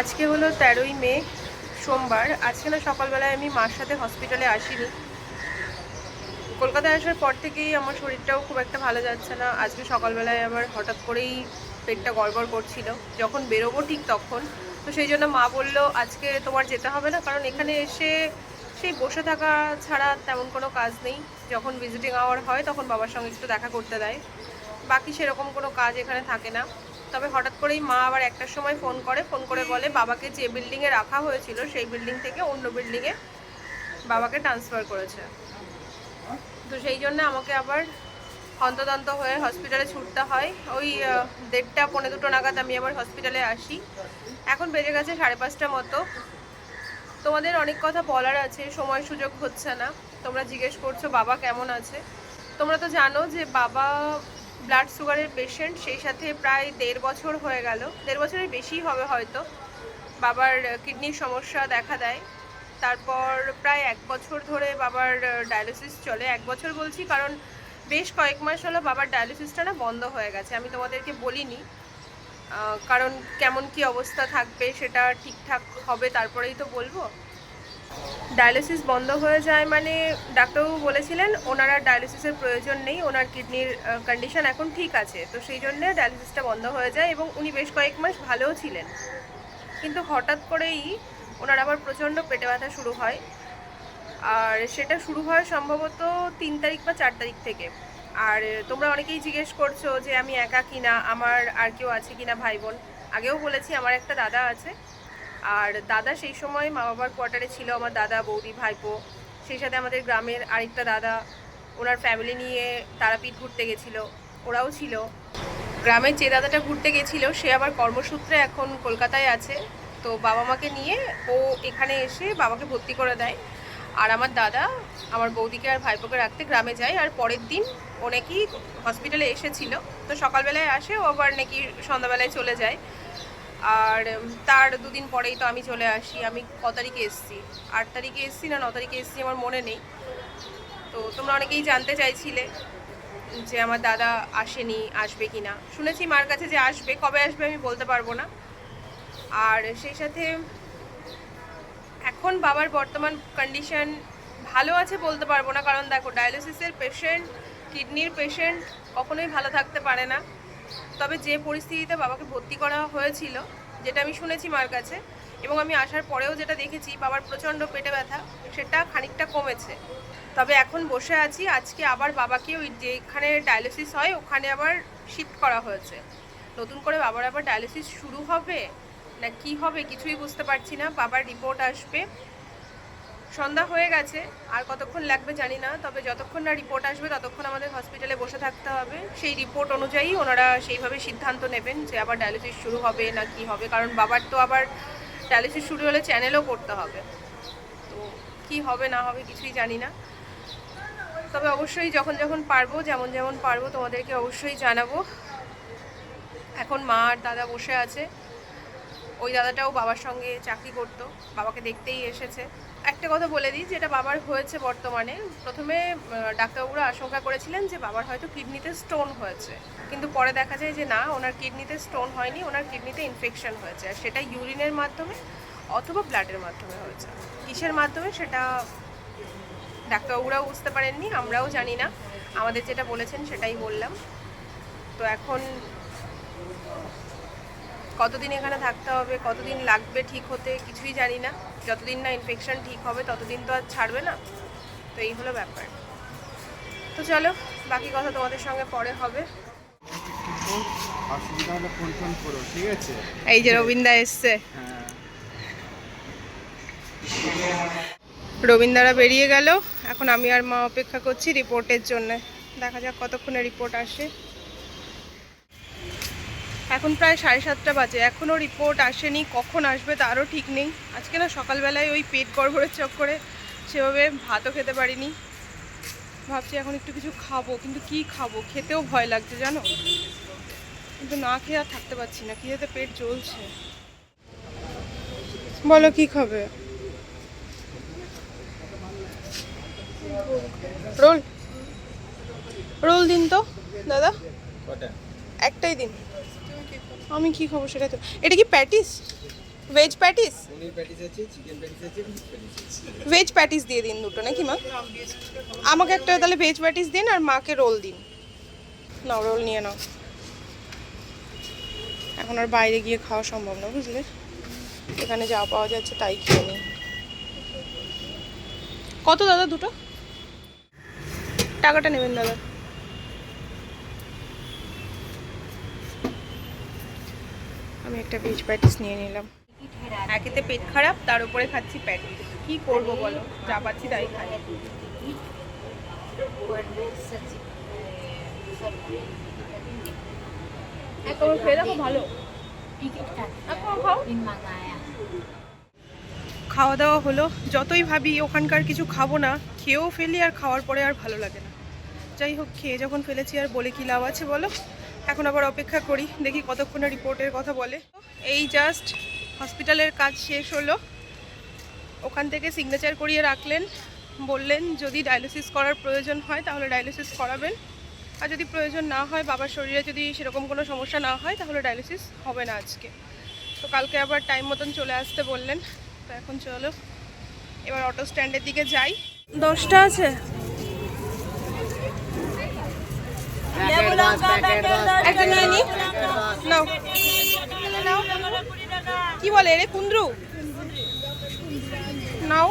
আজকে হলো তেরোই মে, সোমবার। আজকে না সকালবেলায় আমি মার সাথে হসপিটালে আসিনি। কলকাতায় আসার পর থেকেই আমার শরীরটাও খুব একটা ভালো যাচ্ছে না। আজকে সকালবেলায় আবার হঠাৎ করেই পেটটা গড়বড় করছিল। যখন বেরোবো ঠিক তখন। তো সেই জন্য মা বলল, আজকে তোমার যেতে হবে না। কারণ এখানে এসে সেই বসে থাকা ছাড়া তেমন কোনো কাজ নেই। যখন ভিজিটিং আওয়ার হয়, তখন বাবার সঙ্গে একটু দেখা করতে দেয়। বাকি সেরকম কোনো কাজ এখানে থাকে না। তবে হঠাৎ করেই মা আবার একটার সময় ফোন করে ফোন করে বলে, বাবাকে যে বিল্ডিংয়ে রাখা হয়েছিল, সেই বিল্ডিং থেকে অন্য বিল্ডিংয়ে বাবাকে ট্রান্সফার করেছে। তো সেই জন্য আমাকে আবার হন্তদন্ত হয়ে হসপিটালে ছুটতে হয়। ওই দেড়টা, পৌনে দুটো নাগাদ আমি আবার হসপিটালে আসি। এখন বেজে গেছে সাড়ে পাঁচটা মতো। তোমাদের অনেক কথা বলার আছে, সময় সুযোগ হচ্ছে না। তোমরা জিজ্ঞেস করছ, বাবা কেমন আছে? তোমরা তো জানো যে বাবা ব্লাড সুগারের পেশেন্ট সেই সাথে প্রায় দেড় বছর হয়ে গেল। দেড় বছরের বেশি হবে হয়তো। বাবার কিডনির সমস্যা দেখা দেয়। তারপর প্রায় এক বছর ধরে বাবার ডায়ালিসিস চলে। এক বছর বলছি কারণ বেশ কয়েক মাস হলো বাবার ডায়ালিসিসটা না বন্ধ হয়ে গেছে। আমি তোমাদেরকে বলিনি কারণ কেমন কি অবস্থা থাকবে সেটা ঠিকঠাক হবে, তারপরেই তো বলব। ডায়ালিসিস বন্ধ হয়ে যায় মানে ডাক্তারবাবু বলেছিলেন, ওনার আর ডায়ালিসিসের প্রয়োজন নেই, ওনার কিডনির কন্ডিশন এখন ঠিক আছে। তো সেই জন্যে ডায়ালিসিসটা বন্ধ হয়ে যায় এবং উনি বেশ কয়েক মাস ভালোও ছিলেন। কিন্তু হঠাৎ করেই ওনার আবার প্রচণ্ড পেটে ব্যথা শুরু হয়। আর সেটা শুরু হয় সম্ভবত তিন তারিখ বা চার তারিখ থেকে। আর তোমরা অনেকেই জিজ্ঞেস করছ যে আমি একা কিনা, আমার আর কেউ আছে কিনা ভাই বোন? আগেও বলেছি, আমার একটা দাদা আছে। আর দাদা সেই সময় মা বাবার কোয়ার্টারে ছিল, আমার দাদা, বৌদি, ভাইপো। সেই সাথে আমাদের গ্রামের আরেকটা দাদা, ওনার ফ্যামিলি নিয়ে তারাপীঠ ঘুরতে গেছিল, ওরাও ছিল। গ্রামের যে দাদাটা ঘুরতে গেছিল, সে আবার কর্মসূত্রে এখন কলকাতায় আছে। তো বাবা মাকে নিয়ে ও এখানে এসে বাবাকে ভর্তি করে দেয়। আর আমার দাদা আমার বৌদিকে আর ভাইপোকে রাখতে গ্রামে যায়। আর পরের দিন ও নাকি হসপিটালে এসেছিল। তো সকালবেলায় আসে, ও আবার নাকি সন্ধ্যাবেলায় চলে যায়। আর তার দুদিন পরেই তো আমি চলে আসি। আমি ক তারিখে এসেছি? আট তারিখে এসেছি না ন তারিখে এসেছি আমার মনে নেই। তো তোমরা অনেকেই জানতে চাইছিলে যে আমার দাদা আসেনি, আসবে কি না শুনেছি মার কাছে যে আসবে, কবে আসবে আমি বলতে পারব না। আর সেই সাথে এখন বাবার বর্তমান কন্ডিশন ভালো আছে বলতে পারব না। কারণ দেখো ডায়ালিসিসের পেশেন্ট কিডনির পেশেন্ট কখনোই ভালো থাকতে পারে না। তবে যে পরিস্থিতিতে বাবাকে ভর্তি করা হয়েছিল, যেটা আমি শুনেছি মার কাছে, এবং আমি আসার পরেও যেটা দেখেছি, বাবার প্রচণ্ড পেটে ব্যথা, সেটা খানিকটা কমেছে। তবে এখন বসে আছি, আজকে আবার বাবাকে ওই যেখানে ডায়ালিসিস হয়, ওখানে আবার শিফট করা হয়েছে। নতুন করে বাবার আবার ডায়ালিসিস শুরু হবে? না কি হবে কিছুই বুঝতে পারছি না। বাবার রিপোর্ট আসবে। সন্ধ্যা হয়ে গেছে, আর কতক্ষণ লাগবে জানি না, তবে যতক্ষণ না রিপোর্ট আসবে ততক্ষণ আমাদের হসপিটালে বসে থাকতে হবে। সেই রিপোর্ট অনুযায়ী ওনারা সেইভাবে সিদ্ধান্ত নেবেন যে আবার ডায়ালিসিস শুরু হবে না কি হবে, কারণ বাবার তো আবার ডায়ালিসিস শুরু হলে চ্যানেলও করতে হবে। তো কি হবে না হবে কিছুই জানি না। তবে অবশ্যই যখন যখন পারব, যেমন যেমন পারব তোমাদেরকে অবশ্যই জানাব। এখন মা আর দাদা বসে আছে। ওই দাদাটাও বাবার সঙ্গে চাকরি করতো, বাবাকে দেখতেই এসেছে। একটা কথা বলে দিই, যেটা বাবার হয়েছে বর্তমানে। প্রথমে ডাক্তারবাবুরা আশঙ্কা করেছিলেন যে বাবার হয়তো কিডনিতে স্টোন হয়েছে। কিন্তু পরে দেখা যায় যে না, ওনার কিডনিতে স্টোন হয়নি, ওনার কিডনিতে ইনফেকশন হয়েছে। আর সেটা ইউরিনের মাধ্যমে অথবা ব্লাডের মাধ্যমে হয়েছে। কিসের মাধ্যমে সেটা ডাক্তারবাবুরাও বুঝতে পারেননি, আমরাও জানি না। আমাদের যেটা বলেছেন সেটাই বললাম। তো এখন কতদিন এখানে থাকতে হবে, কতদিন লাগবে ঠিক হতে কিছুই জানি না। যতদিন না ইনফেকশন ঠিক হবে, ততদিন তো আর ছাড়বে না। তো এই হলো ব্যাপার। তো চলো, বাকি কথা তোমাদের সঙ্গে পরে হবে। এই যে রবীন্দা এসছে। রবীন্দারা বেরিয়ে গেল। এখন আমি আর মা অপেক্ষা করছি রিপোর্টের জন্য। দেখা যাক কতক্ষণে রিপোর্ট আসে। এখন প্রায় সাড়ে সাতটা বাজে। এখনও রিপোর্ট আসেনি কখন আসবে তারও ঠিক নেই। আজকে না সকালবেলায় ওই পেট গড়বড়ের চক্করে সেভাবে ভাতও খেতে পারিনি। ভাবছি এখন একটু কিছু খাব কিন্তু কি খাব? খেতেও ভয় লাগছে জানো? কিন্তু না খেয়ে আর থাকতে পারছি না খেতে পেট জ্বলছে। বলো কি খাবে? রোল। রোল দিন তো দাদা। কটা? একটাই দিন। আমি কি খাব সেটা তো। এটা কি patties? Veg patties? Paneer patties আছে চিকেন প্যাটিস আছে ফিশ প্যাটিস আছে। ভেজ প্যাটিস দিয়ে দিন দুটো নাকি মা? আমাকে একটা তাহলে ভেজ প্যাটিস দিন আর মাকে রোল দিন। নাও রোল নিয়ে নাও। এখন আর বাইরে গিয়ে খাওয়া সম্ভব না বুঝলে? এখানে যা পাওয়া যাচ্ছে তাই খেয়ে নিই কত দাদা দুটো? টাকাটা নেবেন দাদা। আমি একটা ভেজ প্যাটিস নিয়ে নিলাম। একেতে পেট খারাপ, তার উপরে খাচ্ছি প্যাটিস কি করব বলো? যা পাচ্ছি তাই খাই। ভালো। খাওয়া দাওয়া হলো। যতই ভাবি ওখানকার কিছু খাব না, খেয়েও ফেলি আর খাওয়ার পরে আর ভালো লাগে না। যাই হোক, খেয়ে যখন ফেলেছি আর বলে কি লাভ আছে বলো? এখন আবার অপেক্ষা করি, দেখি কতক্ষণে রিপোর্টের কথা বলে। এই জাস্ট হসপিটালের কাজ শেষ হলো। ওখান থেকে সিগনেচার করিয়ে রাখলেন, বললেন যদি ডায়ালিসিস করার প্রয়োজন হয় তাহলে ডায়ালিসিস করাবেন। আর যদি প্রয়োজন না হয়, বাবার শরীরে যদি সেরকম কোনো সমস্যা না হয় তাহলে ডায়ালিসিস হবে না আজকে। তো কালকে আবার টাইম মতন চলে আসতে বললেন। তো এখন চলো, এবার অটো স্ট্যান্ডের দিকে যাই। দশটা আছে? একটা নিয়ে নি নাও কি বলে রে কুন্দ্রু নাও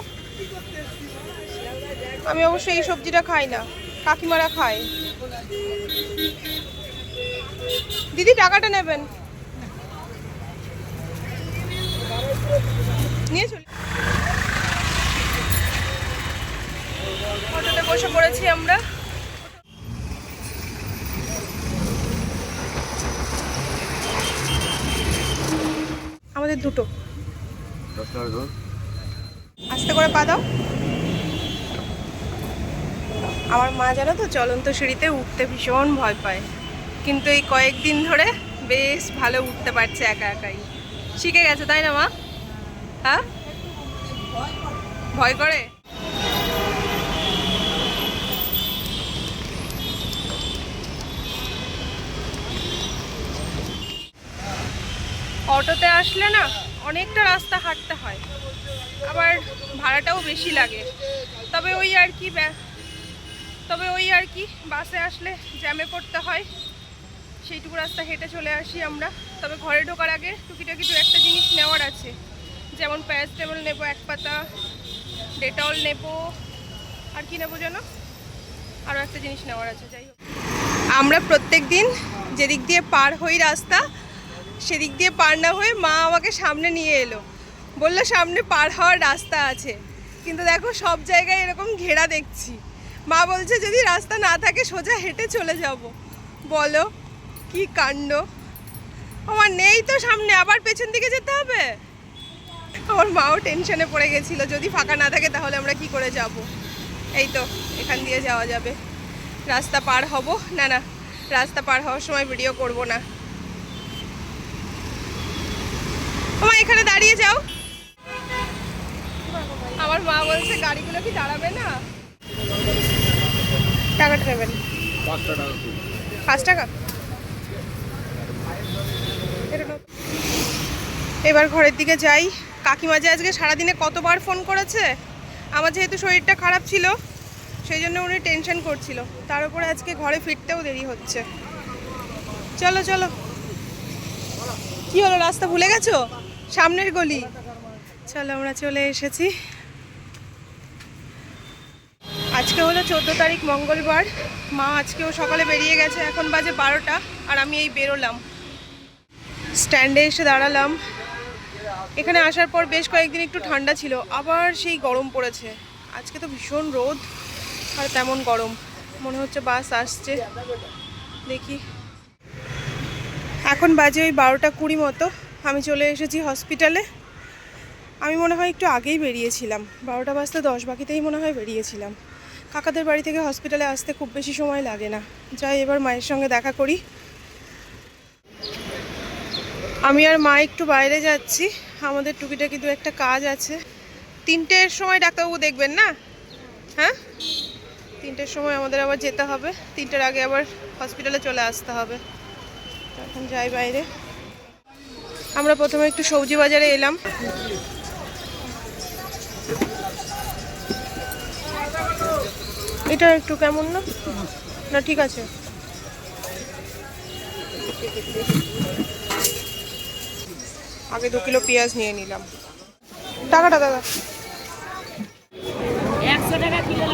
আমি অবশ্য এই সবজিটা খাই না কাকিমারা খায় দিদি টাকাটা নেবেন নিয়ে চলে অটোতে বসে পড়েছি আমরা আমাদের দুটো। আস্তে করে পা দাও। আমার মা জানো তো চলন্ত সিঁড়িতে উঠতে ভীষণ ভয় পায়। কিন্তু এই কয়েকদিন ধরে বেশ ভালো উঠতে পারছে একা একাই। শিখে গেছে তাই না মা? হ্যাঁ? ভয় করে? অটোতে আসলে না অনেকটা রাস্তা হাঁটতে হয়। আবার ভাড়াটাও বেশি লাগে। তবে ওই আর কি তবে ওই আর কি বাসে আসলে জ্যামে পড়তে হয়। সেইটুকু রাস্তা হেঁটে চলে আসি আমরা। তবে ঘরে ঢোকার আগে টুকিটাকি দু একটা জিনিস নেওয়ার আছে। যেমন প্যারাসিটামল নেব এক পাতা, ডেটল নেব, আর কি নেব যেন? আরও একটা জিনিস নেওয়ার আছে, যাই হোক। আমরা প্রত্যেক দিন যেদিক দিয়ে পার হই রাস্তা সেদিক দিয়ে পার না হয়ে মা আমাকে সামনে নিয়ে এলো। বলল, সামনে পার হওয়ার রাস্তা আছে। কিন্তু দেখো, সব জায়গায় এরকম ঘেরা দেখছি। মা বলছে, যদি রাস্তা না থাকে, সোজা হেঁটে চলে যাব। বলো, কি কাণ্ড? আমার নেই তো সামনে, আবার পেছন দিকে যেতে হবে? আমার মাও টেনশনে পড়ে গেছিল, যদি ফাঁকা না থাকে, তাহলে আমরা কি করে যাব? এই তো, এখান দিয়ে যাওয়া যাবে। রাস্তা পার হব। না না, রাস্তা পার হওয়ার সময় ভিডিও করব না। তোমার এখানে দাঁড়িয়ে যাও। আমার মা বলছে গাড়িগুলো কি দাঁড়াবে না? টাকাটা নেবেন পাঁচ টাকা? এবার ঘরের দিকে যাই। কাকিমা যে আজকে সারাদিনে কতবার ফোন করেছে? আমার যেহেতু শরীরটা খারাপ ছিল সেই জন্য উনি টেনশন করছিল। তার উপরে আজকে ঘরে ফিরতেও দেরি হচ্ছে। চলো চলো। কি হলো রাস্তা ভুলে গেছো? সামনের গলি। চলো, আমরা চলে এসেছি। আজকে হলো চোদ্দ তারিখ, মঙ্গলবার। মা আজকেও সকালে বেরিয়ে গেছে, এখন বাজে বারোটা, আর আমি এই বেরোলাম। স্ট্যান্ডে এসে দাঁড়ালাম। এখানে আসার পর বেশ কয়েকদিন একটু ঠান্ডা ছিল, আবার সেই গরম পড়েছে। আজকে তো ভীষণ রোদ, আর তেমন গরম। মনে হচ্ছে বাস আসছে। দেখি। এখন বাজে ওই বারোটা কুড়ি মতো। আমি চলে এসেছি হসপিটালে। আমি মনে হয় একটু আগেই বেরিয়েছিলাম। বারোটা বাজতে দশ বাকিতেই মনে হয় বেরিয়েছিলাম। কাকাদের বাড়ি থেকে হসপিটালে আসতে খুব বেশি সময় লাগে না। যাই, এবার মায়ের সঙ্গে দেখা করি। আমি আর মা একটু বাইরে যাচ্ছি। আমাদের টুকিটাকি দু একটা কাজ আছে। তিনটের সময় ডাক্তারবাবু দেখবেন না? হ্যাঁ? তিনটের সময় আমাদের আবার যেতে হবে। তিনটের আগে আবার হসপিটালে চলে আসতে হবে। এখন যাই বাইরে। আমরা প্রথমে একটু সবজি বাজারে এলাম। এটা একটু কেমন না? না, ঠিক আছে। আগে দু কিলো পেঁয়াজ নিয়ে নিলাম। টাকাটা দাদা। একশো টাকা কিলো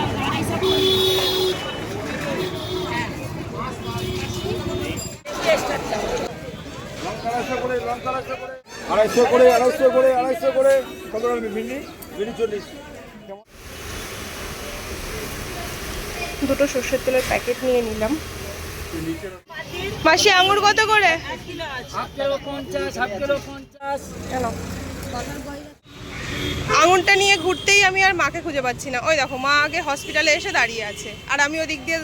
দুটো সর্ষের তেলের প্যাকেট নিয়ে নিলাম। মাসি আঙুর কত করে? আঙুরটা নিয়ে ঘুরতেই আমি আর মাকে খুঁজে পাচ্ছি না। ওই দেখো, মা আগে হসপিটালে এসে দাঁড়িয়ে আছে, আর আমি ওদিক দিয়ে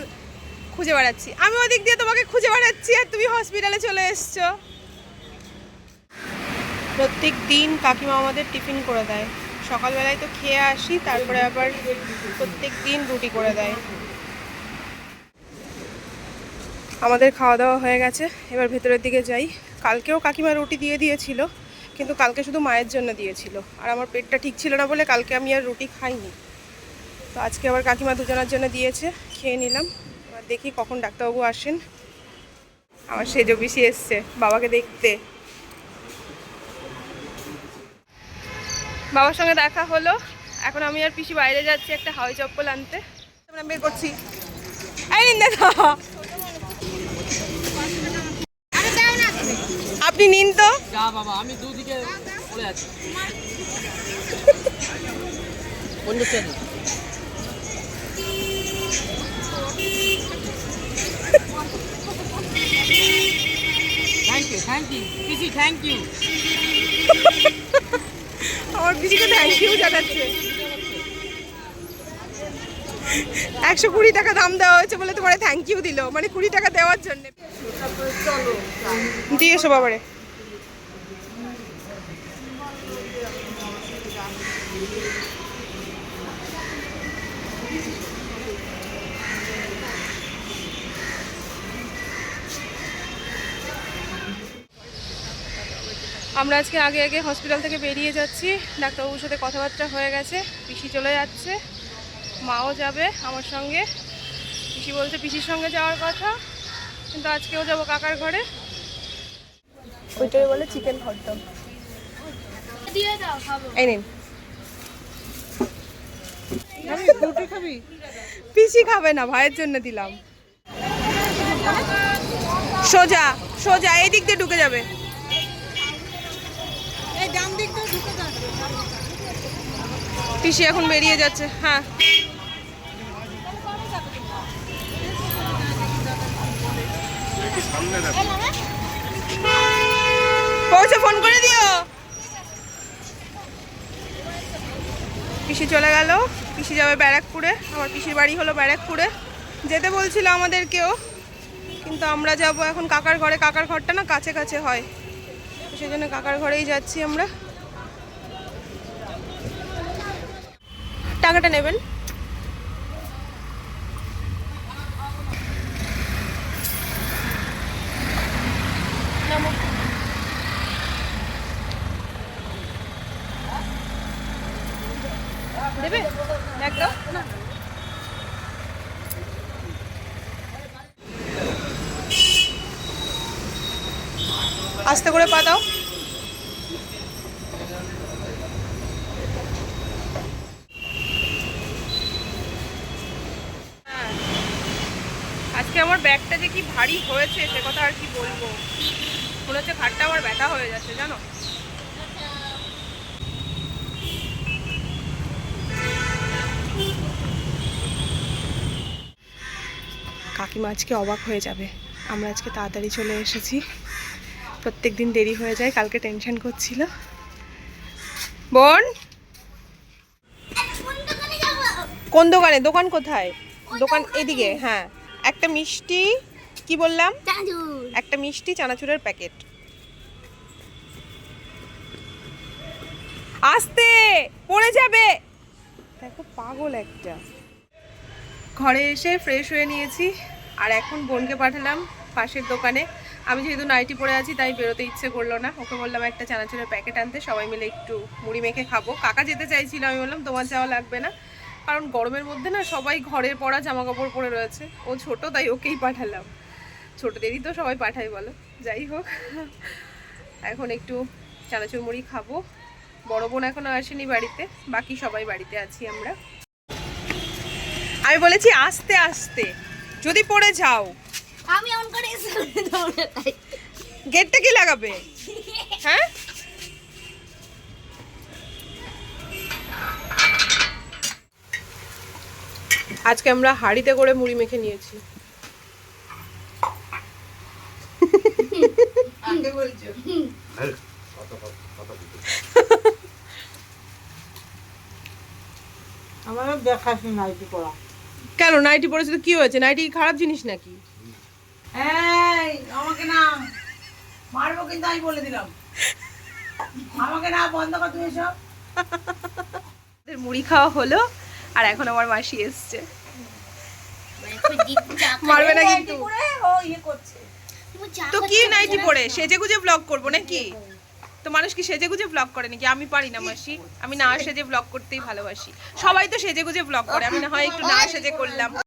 খুঁজে বেড়াচ্ছি। আমি ওদিক দিয়ে তোমাকে খুঁজে বেড়াচ্ছি, আর তুমি হসপিটালে চলে এসছো। প্রত্যেক দিন কাকিমা আমাদের টিফিন করে দেয়। সকালবেলায় তো খেয়ে আসি, তারপরে আবার প্রত্যেক দিন রুটি করে দেয়। আমাদের খাওয়া দাওয়া হয়ে গেছে, এবার ভেতরের দিকে যাই। কালকেও কাকিমা রুটি দিয়ে দিয়েছিল, কিন্তু কালকে শুধু মায়ের জন্য দিয়েছিল। আর আমার পেটটা ঠিক ছিল না বলে কালকে আমি আর রুটি খাইনি। তো আজকে আবার কাকিমা দুজনের জন্য দিয়েছে, খেয়ে নিলাম। এবার দেখি কখন ডাক্তারবাবু আসেন। আমার সেজো পিসি এসছে, বাবাকে দেখতে। বাবার সঙ্গে দেখা হলো। এখন আমি আর পিসি বাইরে যাচ্ছি একটা হাওয়াই চপ্পল আনতে। আমরা বের করছি। দাদা আপনি নিন তো। যা বাবা আমি দুদিকে পড়ে আছি থ্যাংক ইউ থ্যাংক ইউ পিসি থ্যাংক ইউ আমার পিসিকে থ্যাংক ইউ জানাচ্ছে। একশো কুড়ি টাকা দাম দেওয়া হয়েছে বলে তোমার থ্যাংক ইউ দিল। মানে কুড়ি টাকা দেওয়ার জন্য। দিয়ে এসো বাবারে। আমরা আজকে আগে আগে হসপিটাল থেকে বেরিয়ে যাচ্ছি। ডাক্তারবাবুর সাথে কথাবার্তা হয়ে গেছে পিসি চলে যাচ্ছে মাও যাবে আমার সঙ্গে। পিসি বলছে পিসির সঙ্গে যাওয়ার কথা কিন্তু আজকেও যাব কাকার ঘরে। ওইটাই বলে চিকেন হটডগ দিয়ে দাও এই নিন। পিসি খাবে না ভাইয়ের জন্য দিলাম। সোজা সোজা এই দিক দিয়ে ঢুকে যাবে। পিসি এখন বেরিয়ে যাচ্ছে হ্যাঁ। পৌঁছে ফোন করে দিও। পিসি চলে গেল, পিসি যাবে ব্যারাকপুরে, আমার পিসির বাড়ি হলো ব্যারাকপুরে। যেতে বলছিল আমাদেরকেও, কিন্তু আমরা যাব এখন কাকার ঘরে, কাকার ঘরটা না কাছে কাছে হয়। সেই জন্য কাকার ঘরেই যাচ্ছি আমরা। টাকাটা নেবেন। আস্তে করে পা দাও হ্যাঁ। আজকে আমার ব্যাগটা যে কি ভারী হয়েছে, সে কথা আর কি বলব? মনে হচ্ছে ঘাটটা আমার ব্যথা হয়ে যাচ্ছে, জানো? কাকিমা আজকে অবাক হয়ে যাবে। আমরা আজকে তাড়াতাড়ি চলে এসেছি। প্রত্যেক দিন দেরি হয়ে যায়, কালকে টেনশন করছিল। বোন? কোন দোকানে? দোকান কোথায়? দোকান এদিকে হ্যাঁ। একটা মিষ্টি কি বললাম? একটা মিষ্টি চানাচুরের প্যাকেট। আস্তে পড়ে যাবে। দেখো পাগল একটা। ঘরে এসে ফ্রেশ হয়ে নিয়েছি আর এখন বোনকে পাঠালাম পাশের দোকানে। আমি যেহেতু নাইটি পরে আছি তাই বেরোতে ইচ্ছে করল না। ওকে বললাম একটা চানাচুরের প্যাকেট আনতে সবাই মিলে একটু মুড়ি মেখে খাব। কাকা যেতে চাইছিল আমি বললাম তোমার যাওয়া লাগবে না। কারণ গরমের মধ্যে না সবাই ঘরের পরা জামা কাপড় পরে রয়েছে। ও ছোট তাই ওকেই পাঠালাম। ছোটদেরই তো সবাই পাঠাই বলো। যাই হোক এখন একটু চানাচুর মুড়ি খাব। বড় বোন এখনও আসেনি বাড়িতে বাকি সবাই বাড়িতে আছি আমরা। আমি বলেছি আস্তে আস্তে যদি পড়ে যাও। আমি অন করে গেটটা কি লাগাবে? হ্যাঁ? আজকে আমরা হাঁড়িতে করে মুড়ি মেখে নিয়েছি আগে বলছো আমারও দেখাস নাইটি পড়া কেন নাইটি পরেছে কি হয়েছে? নাইটি খারাপ জিনিস নাকি? আমাকে না মারবো কিন্তু আমি বলে দিলাম। আমাকে না বন্ধ কর তুমি সব মুড়ি খাওয়া হলো আর এখন আমার মাসি এসছে। মারবে না কিন্তু। ইয়ে করছে। তো কি নাইটি পরে? সেজে গুজে ব্লগ করব নাকি? তো মানুষ কি সেজে গুজে ব্লগ করে নাকি? আমি পারি না মাসি। আমি না সেজে ব্লগ করতেই ভালোবাসি। সবাই তো সেজে গুজে ব্লগ করে। আমি না হয় একটু না সেজে করলাম।